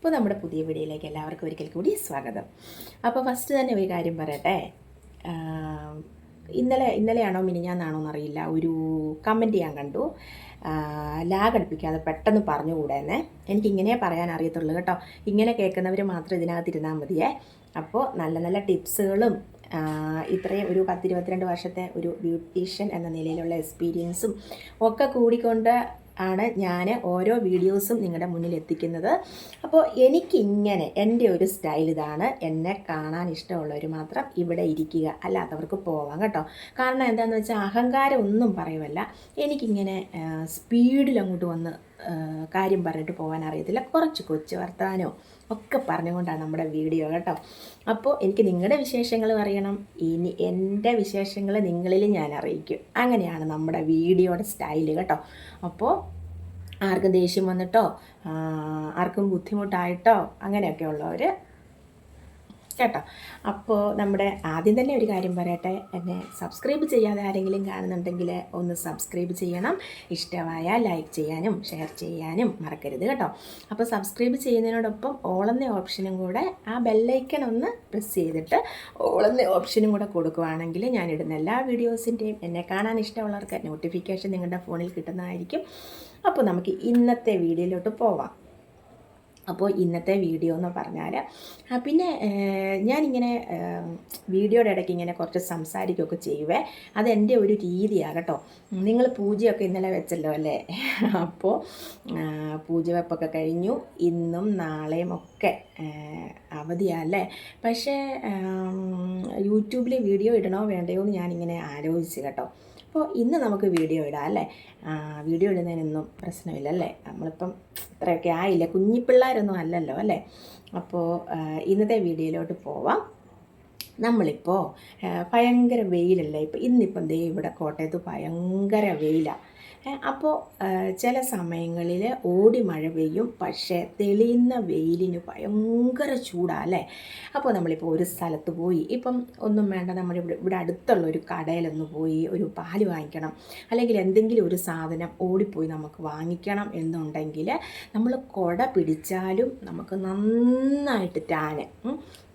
അപ്പോൾ നമ്മുടെ പുതിയ വീഡിയോയിലേക്ക് എല്ലാവർക്കും ഒരിക്കൽ കൂടി സ്വാഗതം. അപ്പോൾ ഫസ്റ്റ് തന്നെ ഒരു കാര്യം പറയട്ടെ. ഇന്നലെ ഇന്നലെയാണോ മിനിഞ്ഞാന്നാണോ എന്നറിയില്ല. ഒരു കമന്റ് ഞാൻ കണ്ടു. ലാഗ് അടുപ്പിക്കാതെ പെട്ടെന്ന് പറഞ്ഞുകൂടേന്നെ എനിക്കിങ്ങനെ പറയാൻ അറിയത്തുള്ളൂ കേട്ടോ. ഇങ്ങനെ കേൾക്കുന്നവർ മാത്രം ഇതിനകത്ത് ഇരുന്നാൽ മതിയേ. അപ്പോൾ നല്ല നല്ല ടിപ്സുകളും ഇത്രയും ഒരു പത്തിരുപത്തിരണ്ട് വർഷത്തെ ഒരു ബ്യൂട്ടീഷ്യൻ എന്ന നിലയിലുള്ള എക്സ്പീരിയൻസും ഒക്കെ കൂടിക്കൊണ്ട് ആണ് ഞാൻ ഓരോ വീഡിയോസും നിങ്ങളുടെ മുന്നിൽ എത്തിക്കുന്നത്. അപ്പോൾ എനിക്കിങ്ങനെ എന്റെ ഒരു സ്റ്റൈൽ ഇതാണ്. എന്നെ കാണാൻ ഇഷ്ടമുള്ളവർ മാത്രം ഇവിടെ ഇരിക്കുക അല്ലാത്തവർക്ക് പോവാം കേട്ടോ. കാരണം എന്താണെന്ന് വെച്ചാൽ അഹങ്കാരം ഒന്നും പറയുമല്ല എനിക്കിങ്ങനെ സ്പീഡിൽ അങ്ങോട്ട് വന്ന് കാര്യം പറഞ്ഞിട്ട് പോകാൻ അറിയത്തില്ല. കുറച്ച് കൊച്ചു വർത്തമാനവും ഒക്കെ പറഞ്ഞുകൊണ്ടാണ് നമ്മുടെ വീഡിയോ കേട്ടോ. അപ്പോൾ എനിക്ക് നിങ്ങളുടെ വിശേഷങ്ങൾ അറിയണം. ഇനി എന്റെ വിശേഷങ്ങൾ നിങ്ങളിൽ ഞാൻ അറിയിക്കും. അങ്ങനെയാണ് നമ്മുടെ വീഡിയോയുടെ സ്റ്റൈൽ കേട്ടോ. അപ്പോൾ ആർക്കും ദേഷ്യം വന്നിട്ടോ ആർക്കും ബുദ്ധിമുട്ടായിട്ടോ അങ്ങനെയൊക്കെ ഉള്ളവർ കേട്ടോ. അപ്പോൾ നമ്മുടെ ആദ്യം തന്നെ ഒരു കാര്യം പറയട്ടെ. എന്നെ സബ്സ്ക്രൈബ് ചെയ്യാതെ ആരെങ്കിലും കാണുന്നുണ്ടെങ്കിൽ ഒന്ന് സബ്സ്ക്രൈബ് ചെയ്യണം. ഇഷ്ടമായ ലൈക്ക് ചെയ്യാനും ഷെയർ ചെയ്യാനും മറക്കരുത് കേട്ടോ. അപ്പോൾ സബ്സ്ക്രൈബ് ചെയ്യുന്നതിനോടൊപ്പം ഓളെന്ന ഓപ്ഷനും കൂടെ ആ ബെല്ലൈക്കൺ ഒന്ന് പ്രസ് ചെയ്തിട്ട് ഓളെന്ന ഓപ്ഷനും കൂടെ കൊടുക്കുവാണെങ്കിൽ ഞാനിടുന്ന എല്ലാ വീഡിയോസിന്റെയും എന്നെ കാണാൻ ഇഷ്ടമുള്ളവർക്ക് നോട്ടിഫിക്കേഷൻ നിങ്ങളുടെ ഫോണിൽ കിട്ടുന്നതായിരിക്കും. അപ്പോൾ നമുക്ക് ഇന്നത്തെ വീഡിയോയിലോട്ട് പോവാം. അപ്പോൾ ഇന്നത്തെ വീഡിയോ എന്ന് പറഞ്ഞാൽ പിന്നെ ഞാനിങ്ങനെ വീഡിയോയുടെ ഇടയ്ക്ക് ഇങ്ങനെ കുറച്ച് സംസാരിക്കുകയൊക്കെ ചെയ്യുവേ അതെന്റെ ഒരു രീതിയാണ് കേട്ടോ. നിങ്ങൾ പൂജയൊക്കെ ഇന്നലെ വെച്ചല്ലോ അല്ലേ? അപ്പോൾ പൂജ വെപ്പൊക്കെ കഴിഞ്ഞു. ഇന്നും നാളെയും ഒക്കെ അവധിയല്ലേ പക്ഷേ യൂട്യൂബിൽ വീഡിയോ ഇടണോ വേണ്ടയോ എന്ന് ഞാനിങ്ങനെ ആലോചിച്ച് കേട്ടോ. അപ്പോൾ ഇന്ന് നമുക്ക് വീഡിയോ ഇടാം അല്ലേ? വീഡിയോ ഇടുന്നതിനൊന്നും പ്രശ്നമില്ല അല്ലേ? നമ്മളിപ്പം ഇത്രയൊക്കെ ആയില്ല? കുഞ്ഞിപ്പിള്ളേരൊന്നും അല്ലല്ലോ അല്ലേ? അപ്പോൾ ഇന്നത്തെ വീഡിയോയിലോട്ട് പോവാം. നമ്മളിപ്പോൾ ഭയങ്കര വെയിലല്ലേ? ഇപ്പോൾ ഇന്നിപ്പം ദേ ഇവിടെ കോട്ടയത്ത് ഭയങ്കര വെയിലാണ് അപ്പോൾ ചില സമയങ്ങളിൽ ഓടി മഴ പെയ്യും പക്ഷേ തെളിയുന്ന വെയിലിന് ഭയങ്കര ചൂടാണ് അല്ലേ? അപ്പോൾ നമ്മളിപ്പോൾ ഒരു സ്ഥലത്ത് പോയി ഇപ്പം ഒന്നും വേണ്ട നമ്മൾ ഇവിടെ ഇവിടെ അടുത്തുള്ള ഒരു കടയിലൊന്ന് പോയി ഒരു പാൽ വാങ്ങിക്കണം അല്ലെങ്കിൽ എന്തെങ്കിലും ഒരു സാധനം ഓടിപ്പോയി നമുക്ക് വാങ്ങിക്കണം എന്നുണ്ടെങ്കിൽ നമ്മൾ കുട പിടിച്ചാലും നമുക്ക് നന്നായിട്ട് ടാന്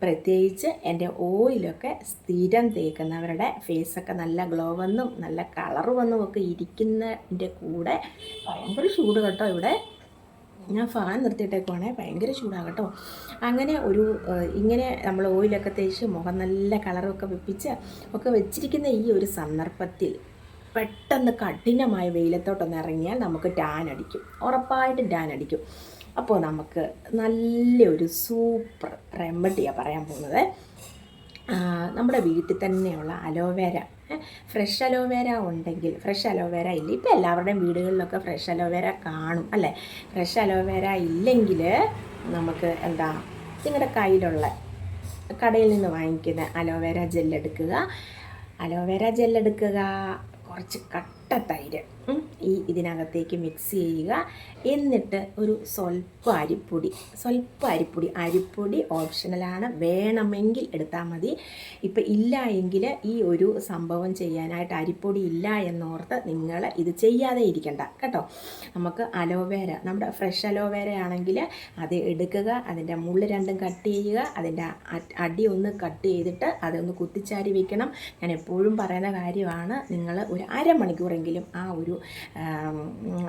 പ്രത്യേകിച്ച് എന്റെ ഓയിലൊക്കെ സ്ഥിരം തേക്കുന്നവരുടെ ഫേസൊക്കെ നല്ല ഗ്ലോ വന്നും നല്ല കളർ വന്നും ഒക്കെ ഇരിക്കുന്നതിന്റെ കൂടെ. ഭയങ്കര ചൂട് കേട്ടോ ഇവിടെ. ഞാൻ ഫാൻ നിർത്തിയിട്ടേക്കുവാണേ. ഭയങ്കര ചൂടാകട്ടോ കേട്ടോ. അങ്ങനെ ഒരു ഇങ്ങനെ നമ്മൾ ഓയിലൊക്കെ തേച്ച് മുഖം നല്ല കളറൊക്കെ വെപ്പിച്ച് ഒക്കെ വെച്ചിരിക്കുന്ന ഈ ഒരു സന്ദർഭത്തിൽ പെട്ടെന്ന് കഠിനമായ വെയിലത്തോട്ടൊന്ന് ഇറങ്ങിയാൽ നമുക്ക് ടാൻ അടിക്കും. ഉറപ്പായിട്ടും ടാൻ അടിക്കും. അപ്പോൾ നമുക്ക് നല്ലൊരു സൂപ്പർ റെമഡിയാണ് പറയാൻ പോകുന്നത്. നമ്മുടെ വീട്ടിൽ തന്നെയുള്ള aloe vera fresh aloe vera ഉണ്ടെങ്കിൽ ഫ്രഷ് അലോവേര ഇല്ല. ഇപ്പം എല്ലാവരുടെയും വീടുകളിലൊക്കെ ഫ്രഷ് അലോവേര കാണും അല്ലേ? ഫ്രഷ് അലോവേര ഇല്ലെങ്കിൽ നമുക്ക് എന്താ നിങ്ങളുടെ കയ്യിലുള്ള കടയിൽ നിന്ന് വാങ്ങിക്കുന്ന അലോവേര ജെല്ലെടുക്കുക അലോവേര ജെല്ലെടുക്കുക കുറച്ച് കട്ട തൈര് ഈ ഇതിനകത്തേക്ക് മിക്സ് ചെയ്യുക. എന്നിട്ട് ഒരു സ്വല്പം അരിപ്പൊടി സ്വല്പം അരിപ്പൊടി അരിപ്പൊടി ഓപ്ഷണലാണ് വേണമെങ്കിൽ എടുത്താൽ മതി. ഇപ്പം ഇല്ല എങ്കിൽ ഈ ഒരു സംഭവം ചെയ്യാനായിട്ട് അരിപ്പൊടി ഇല്ല എന്നോർത്ത് നിങ്ങൾ ഇത് ചെയ്യാതെ ഇരിക്കണ്ട. കേട്ടോ? നമുക്ക് അലോവേര നമ്മുടെ ഫ്രഷ് അലോവേര ആണെങ്കിൽ അത് എടുക്കുക അതിന്റെ മുള്ള് രണ്ടും കട്ട് ചെയ്യുക അതിന്റെ അടി ഒന്ന് കട്ട് ചെയ്തിട്ട് അതൊന്ന് കുത്തിച്ചാരി വെക്കണം. ഞാൻ എപ്പോഴും പറയുന്ന കാര്യമാണ് നിങ്ങൾ ഒരു അരമണിക്കൂറെങ്കിലും ആ ഒരു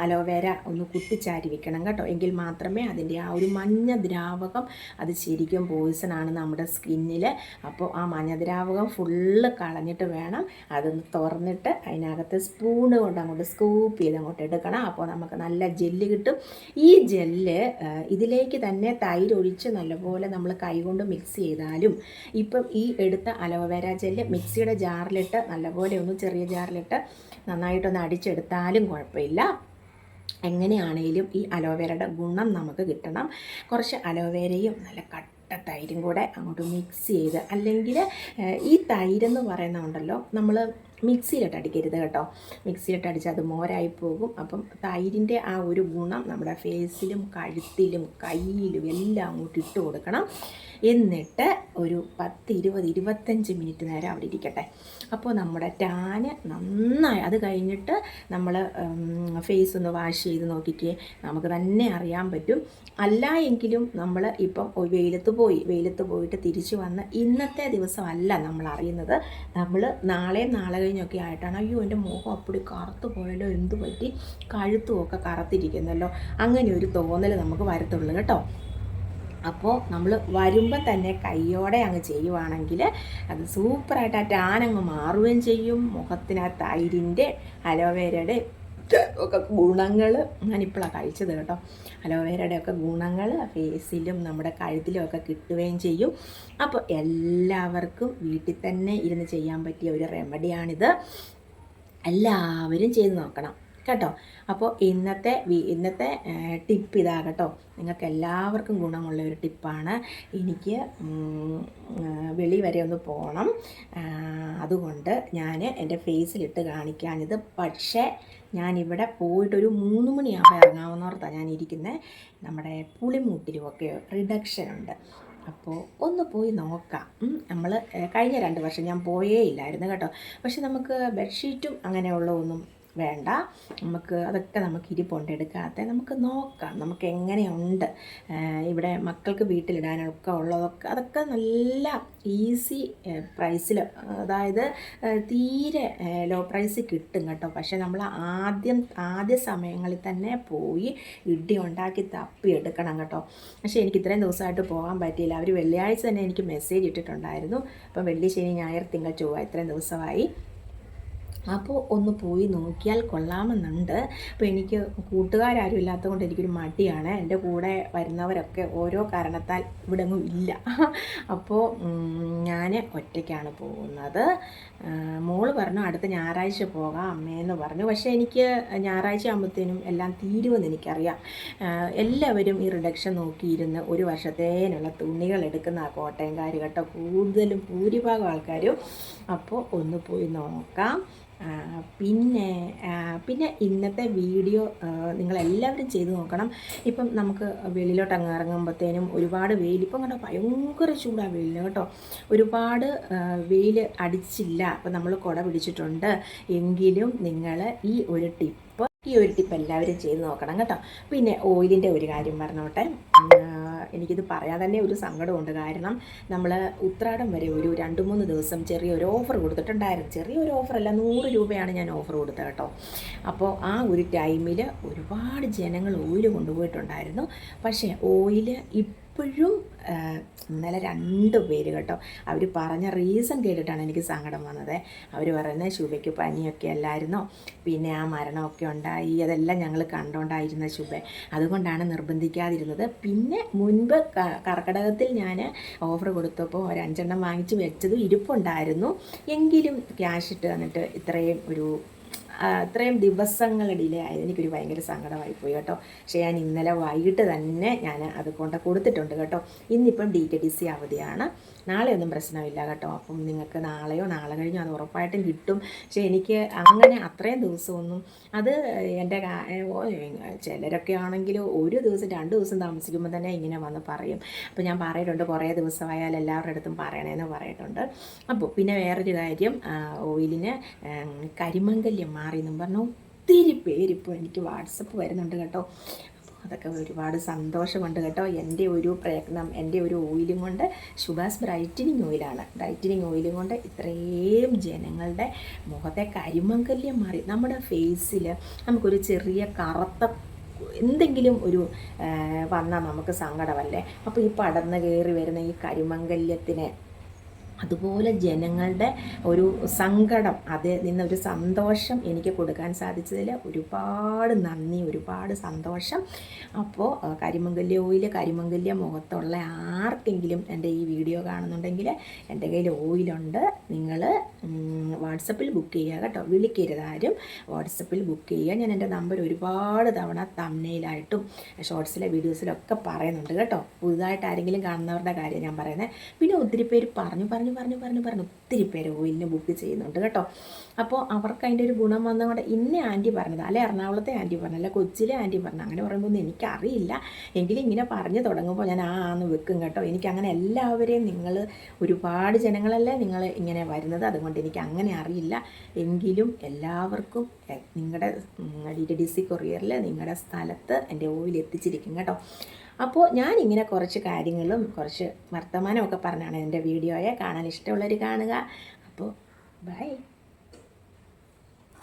അലോവേര ഒന്ന് കുത്തിച്ചാരി വെക്കണം കേട്ടോ. എങ്കിൽ മാത്രമേ അതിന്റെ ആ ഒരു മഞ്ഞ ദ്രാവകം അത് ശരിക്കും പോയിസൺ ആണ് നമ്മുടെ സ്കിന്നിൽ അപ്പോൾ ആ മഞ്ഞ ദ്രാവകം ഫുള്ള് കളഞ്ഞിട്ട് വേണം അതൊന്ന് തുറന്നിട്ട് അതിനകത്ത് സ്പൂൺ കൊണ്ട് അങ്ങോട്ട് സ്കൂപ്പ് ചെയ്ത് അങ്ങോട്ട് എടുക്കണം. അപ്പോൾ നമുക്ക് നല്ല ജെല്ല് കിട്ടും. ഈ ജെല്ല് ഇതിലേക്ക് തന്നെ തൈര് ഒഴിച്ച് നല്ലപോലെ നമ്മൾ കൈകൊണ്ട് മിക്സ് ചെയ്താലും ഇപ്പം ഈ എടുത്ത അലോവേര ജെല്ല് മിക്സിയുടെ ജാറിലിട്ട് നല്ലപോലെ ഒന്ന് ചെറിയ ജാറിലിട്ട് നന്നായിട്ടൊന്ന് അടിച്ചെടുത്താലും കുഴപ്പമില്ല. എങ്ങനെയാണേലും ഈ അലോവേരയുടെ ഗുണം നമുക്ക് കിട്ടണം. കുറച്ച് അലോവേരയും നല്ല കട്ട തൈരും കൂടെ അങ്ങോട്ട് മിക്സ് ചെയ്ത് അല്ലെങ്കിൽ ഈ തൈരെന്ന് പറയുന്ന ഉണ്ടല്ലോ നമ്മൾ മിക്സിയിലിട്ട് അടിക്കരുത് കേട്ടോ. മിക്സിയിലിട്ട് അടിച്ചാൽ അത് മോരായി പോകും അപ്പം തൈരിന്റെ ആ ഒരു ഗുണം നമ്മുടെ ഫേസിലും കഴുത്തിലും കയ്യിലും എല്ലാം അങ്ങോട്ട് ഇട്ട് കൊടുക്കണം. എന്നിട്ട് ഒരു പത്ത് ഇരുപത് ഇരുപത്തഞ്ച് മിനിറ്റ് നേരം അവിടെ ഇരിക്കട്ടെ. അപ്പോൾ നമ്മുടെ ടാന് നന്നായി. അത് കഴിഞ്ഞിട്ട് നമ്മൾ ഫേസ് ഒന്ന് വാഷ് ചെയ്ത് നോക്കിക്കേ. നമുക്ക് തന്നെ അറിയാൻ പറ്റും. അല്ല എങ്കിലും നമ്മൾ ഇപ്പം വെയിലത്ത് പോയി. വെയിലത്ത് പോയിട്ട് തിരിച്ചു വന്ന് ഇന്നത്തെ ദിവസമല്ല നമ്മൾ അറിയുന്നത്. നമ്മൾ നാളെ നാളെ കഴിഞ്ഞൊക്കെ ആയിട്ടാണ്. അയ്യോ എന്റെ മുഖം അപ്പടി കറുത്ത് പോയല്ലോ എന്ത് പറ്റി? കഴുത്തും ഒക്കെ കറുത്തിരിക്കുന്നല്ലോ. അങ്ങനെ ഒരു തോന്നൽ നമുക്ക് വരത്തുള്ളൂ കേട്ടോ. അപ്പോൾ നമ്മൾ വരുമ്പം തന്നെ കൈയോടെ അങ്ങ് ചെയ്യുവാണെങ്കിൽ അത് സൂപ്പറായിട്ട് ആ ടാനങ്ങ് മാറുകയും ചെയ്യും. മുഖത്തിനകത്ത് അയിരിന്റെ അലോവേരയുടെ ഒക്കെ ഗുണങ്ങൾ ഞാനിപ്പോഴാണ് കഴിച്ചത് കേട്ടോ. അലോവേരയുടെ ഒക്കെ ഗുണങ്ങൾ ഫേസിലും നമ്മുടെ കഴുത്തിലും ഒക്കെ കിട്ടുകയും ചെയ്യും. അപ്പോൾ എല്ലാവർക്കും വീട്ടിൽ തന്നെ ഇരുന്ന് ചെയ്യാൻ പറ്റിയ ഒരു റെമഡിയാണിത് എല്ലാവരും ചെയ്ത് നോക്കണം കേട്ടോ. അപ്പോൾ ഇന്നത്തെ ഇന്നത്തെ ടിപ്പ് ഇതാ കേട്ടോ. നിങ്ങൾക്ക് എല്ലാവർക്കും ഗുണമുള്ള ഒരു ടിപ്പാണ് എനിക്ക് വെളി വരെ ഒന്ന് പോകണം അതുകൊണ്ട് ഞാൻ എന്റെ ഫേസിലിട്ട് കാണിക്കാനിത്. പക്ഷേ ഞാനിവിടെ പോയിട്ടൊരു മൂന്ന് മണിയാകുമ്പോൾ ഇറങ്ങാവുന്നോർത്താണ് ഞാൻ ഇരിക്കുന്നത് നമ്മുടെ പുളിമൂട്ടിലുമൊക്കെ റിഡക്ഷൻ ഉണ്ട് അപ്പോൾ ഒന്ന് പോയി നോക്കാം. നമ്മൾ കഴിഞ്ഞ രണ്ട് വർഷം ഞാൻ പോയേ ഇല്ലായിരുന്നു കേട്ടോ. പക്ഷെ നമുക്ക് ബെഡ്ഷീറ്റും അങ്ങനെയുള്ള ഒന്നും വേണ്ട. നമുക്ക് അതൊക്കെ നമുക്ക് ഇരിപ്പുണ്ട് എടുക്കാത്ത നമുക്ക് നോക്കാം. നമുക്ക് എങ്ങനെയുണ്ട്? ഇവിടെ മക്കൾക്ക് വീട്ടിലിടാനൊക്കെ ഉള്ളതൊക്കെ അതൊക്കെ നല്ല ഈസി പ്രൈസിൽ അതായത് തീരെ ലോ പ്രൈസ് കിട്ടും കേട്ടോ. പക്ഷേ നമ്മൾ ആദ്യം ആദ്യ സമയങ്ങളിൽ തന്നെ പോയി ഇഡ്ഡി ഉണ്ടാക്കി തപ്പി എടുക്കണം കേട്ടോ. പക്ഷേ എനിക്ക് ഇത്രയും ദിവസമായിട്ട് പോകാൻ പറ്റിയില്ല. അവർ വെള്ളിയാഴ്ച തന്നെ എനിക്ക് മെസ്സേജ് ഇട്ടിട്ടുണ്ടായിരുന്നു. അപ്പം വെള്ളി ശനി ഞായർ തിങ്കൾ ചൊവ്വ ഇത്രയും ദിവസമായി. അപ്പോൾ ഒന്ന് പോയി നോക്കിയാൽ കൊള്ളാമെന്നുണ്ട്. അപ്പോൾ എനിക്ക് കൂട്ടുകാരും ഇല്ലാത്തത് കൊണ്ട് എനിക്കൊരു മടിയാണ്. എന്റെ കൂടെ വരുന്നവരൊക്കെ ഓരോ കാരണത്താൽ ഇവിടെ ഇല്ല. അപ്പോൾ ഞാൻ ഒറ്റയ്ക്കാണ് പോകുന്നത്. മോൾ പറഞ്ഞു അടുത്ത ഞായറാഴ്ച പോകാം അമ്മയെന്ന് പറഞ്ഞു. പക്ഷേ എനിക്ക് ഞായറാഴ്ച ആകുമ്പോഴത്തേനും എല്ലാം തീരുമെന്ന് എനിക്കറിയാം. എല്ലാവരും ഈ റിഡക്ഷൻ നോക്കിയിരുന്ന് ഒരു വർഷത്തേനുള്ള തുണികൾ എടുക്കുന്ന കോട്ടയംകാർ കേട്ടോ. കൂടുതലും ഭൂരിഭാഗം ആൾക്കാരും അപ്പോൾ ഒന്ന് പോയി നോക്കാം. പിന്നെ പിന്നെ ഇന്നത്തെ വീഡിയോ നിങ്ങളെല്ലാവരും ചെയ്തു നോക്കണം. ഇപ്പം നമുക്ക് വെളിയിലോട്ട് അങ്ങ് ഇറങ്ങുമ്പോഴത്തേനും ഒരുപാട് വെയിൽ ഇപ്പം കണ്ടോ ഭയങ്കര ചൂടാണ് വെയിലിന് കേട്ടോ. ഒരുപാട് വെയിൽ അടിച്ചില്ല. അപ്പം നമ്മൾ കുട പിടിച്ചിട്ടുണ്ട്. എങ്കിലും നിങ്ങൾ ഈ ഒരു ടിപ്പ് ഈ ഒരു ടിപ്പ് എല്ലാവരും ചെയ്ത് നോക്കണം കേട്ടോ. പിന്നെ ഓയിലിന്റെ ഒരു കാര്യം പറഞ്ഞോട്ടെ. എനിക്കിത് പറയാൻ തന്നെ ഒരു സങ്കടമുണ്ട്. കാരണം നമ്മൾ ഉത്രാടം വരെ ഒരു രണ്ട് മൂന്ന് ദിവസം ചെറിയൊരു ഓഫർ കൊടുത്തിട്ടുണ്ടായിരുന്നു. ചെറിയൊരു ഓഫറല്ല നൂറ് രൂപയാണ് ഞാൻ ഓഫർ കൊടുത്തത് കേട്ടോ. അപ്പോൾ ആ ഒരു ടൈമിൽ ഒരുപാട് ജനങ്ങൾ ഓയിൽ കൊണ്ടുപോയിട്ടുണ്ടായിരുന്നു. പക്ഷേ ഓയിൽ ഇപ്പോഴും ആ, ഇന്നലെ രണ്ട് പേര് കേട്ടോ അവർ പറഞ്ഞ റീസൺ കേട്ടിട്ടാണ് എനിക്ക് സങ്കടം വന്നത്. അവർ പറയുന്നത് ശുഭയ്ക്ക് പനിയൊക്കെ അല്ലായിരുന്നോ പിന്നെ ആ മരണമൊക്കെ ഉണ്ടായി അതെല്ലാം ഞങ്ങൾ കണ്ടോണ്ടായിരുന്ന ശുഭ. അതുകൊണ്ടാണ് നിർബന്ധിക്കാതിരുന്നത്. പിന്നെ മുൻപ് കർക്കിടകത്തിൽ ഞാൻ ഓഫർ കൊടുത്തപ്പോൾ ഒരു അഞ്ചെണ്ണം വാങ്ങിച്ച് വെച്ചതും ഇരിപ്പുണ്ടായിരുന്നു. എങ്കിലും ക്യാഷ് ഇട്ട് തന്നിട്ട് ഇത്രയും ഒരു ആ, ഇത്രയും ദിവസങ്ങൾ ഡിലേ ആയത് എനിക്കൊരു ഭയങ്കര സങ്കടമായി പോയി കേട്ടോ. പക്ഷേ ഞാൻ ഇന്നലെ വൈകിട്ട് തന്നെ ഞാൻ അത് കൊണ്ട് കൊടുത്തിട്ടുണ്ട് കേട്ടോ. ഇന്നിപ്പം ഡി ടി ഡി സി അവധിയാണ്. നാളെ ഒന്നും പ്രശ്നമില്ല കേട്ടോ. അപ്പം നിങ്ങൾക്ക് നാളെയോ നാളെ കഴിഞ്ഞോ അത് ഉറപ്പായിട്ടും കിട്ടും. പക്ഷേ എനിക്ക് അങ്ങനെ അത്രയും ദിവസമൊന്നും അത് എന്റെ കാ- ചിലരൊക്കെ ആണെങ്കിൽ ഒരു ദിവസം രണ്ട് ദിവസം താമസിക്കുമ്പോൾ തന്നെ ഇങ്ങനെ വന്ന് പറയും. അപ്പോൾ ഞാൻ പറയിട്ടുണ്ട് കുറേ ദിവസമായാൽ എല്ലാവരുടെ അടുത്തും പറയണേന്ന് പറയിട്ടുണ്ട്. അപ്പോൾ പിന്നെ വേറൊരു കാര്യം ഓയിലിന് കരിമങ്കല്യം മാറി എന്നും പറഞ്ഞു ഒത്തിരി പേരിപ്പോൾ എനിക്ക് വാട്സപ്പ് വരുന്നുണ്ട് കേട്ടോ. അതൊക്കെ ഒരുപാട് സന്തോഷമുണ്ട് കേട്ടോ. എന്റെ ഒരു പ്രയത്നം എന്റെ ഒരു ഓയിലും കൊണ്ട് ശുഭാസ് ബ്രൈറ്റനിങ് ഓയിലാണ്. ബ്രൈറ്റനിങ് ഓയിലും കൊണ്ട് ഇത്രയും ജനങ്ങളുടെ മുഖത്തെ കരിമങ്കല്യം മാറി. നമ്മുടെ ഫേസിൽ നമുക്കൊരു ചെറിയ കറുത്ത എന്തെങ്കിലും ഒരു വന്നാൽ നമുക്ക് സങ്കടമല്ലേ? അപ്പോൾ ഈ പടർന്ന് കയറി വരുന്ന ഈ കരിമങ്കല്യത്തിനെ അതുപോലെ ജനങ്ങളുടെ ഒരു സങ്കടം അതിൽ നിന്നൊരു സന്തോഷം എനിക്ക് കൊടുക്കാൻ സാധിച്ചതിൽ ഒരുപാട് നന്ദി ഒരുപാട് സന്തോഷം. അപ്പോൾ കരിമംഗല്യ ഓയിൽ കരിമംഗല്യ മുഖത്തുള്ള ആർക്കെങ്കിലും എന്റെ ഈ വീഡിയോ കാണുന്നുണ്ടെങ്കിൽ എന്റെ കയ്യിൽ ഓയിലുണ്ട്. നിങ്ങൾ വാട്സപ്പിൽ ബുക്ക് ചെയ്യുക കേട്ടോ. വിളിക്കരുത് ആരും. വാട്സപ്പിൽ ബുക്ക് ചെയ്യുക. ഞാൻ എന്റെ നമ്പർ ഒരുപാട് തവണ തമ്മയിലായിട്ടും ഷോർട്സിലെ വീഡിയോസിലൊക്കെ പറയുന്നുണ്ട് കേട്ടോ. പുതുതായിട്ട് ആരെങ്കിലും കാണുന്നവരുടെ കാര്യം ഞാൻ പറയുന്നത് പിന്നെ ഒത്തിരി പേര് പറഞ്ഞു പറഞ്ഞു പറഞ്ഞ് പറഞ്ഞു പറഞ്ഞു. ഒത്തിരി പേര് ഓയിലിന് ബുക്ക് ചെയ്യുന്നുണ്ട് കേട്ടോ. അപ്പോൾ അവർക്ക് അതിന്റെ ഒരു ഗുണം വന്നുകൊണ്ട് ഇന്ന ആന്റി പറഞ്ഞത്. അല്ലെ എറണാകുളത്തെ ആന്റി പറഞ്ഞു അല്ലെ കൊച്ചിലെ ആന്റി പറഞ്ഞു അങ്ങനെ പറയുമ്പോൾ ഒന്നും എനിക്കറിയില്ല. എങ്കിലും ഇങ്ങനെ പറഞ്ഞു തുടങ്ങുമ്പോൾ ഞാൻ ആ ആന്ന് വെക്കും കേട്ടോ. എനിക്ക് അങ്ങനെ എല്ലാവരെയും നിങ്ങൾ ഒരുപാട് ജനങ്ങളല്ലേ നിങ്ങൾ ഇങ്ങനെ വരുന്നത്. അതുകൊണ്ട് എനിക്ക് അങ്ങനെ അറിയില്ല. എങ്കിലും എല്ലാവർക്കും നിങ്ങളുടെ ഡി ടി സി കൊറിയറിൽ നിങ്ങളുടെ സ്ഥലത്ത് എന്റെ ഓയിൽ എത്തിച്ചിരിക്കും കേട്ടോ. അപ്പോൾ ഞാൻ കുറച്ച് കാര്യങ്ങളും കുറച്ച് വർത്തമാനമൊക്കെ പറഞ്ഞാണ് എന്റെ വീഡിയോയെ കാണാൻ ഇഷ്ടമുള്ളവർ കാണുക. അപ്പോൾ ബൈ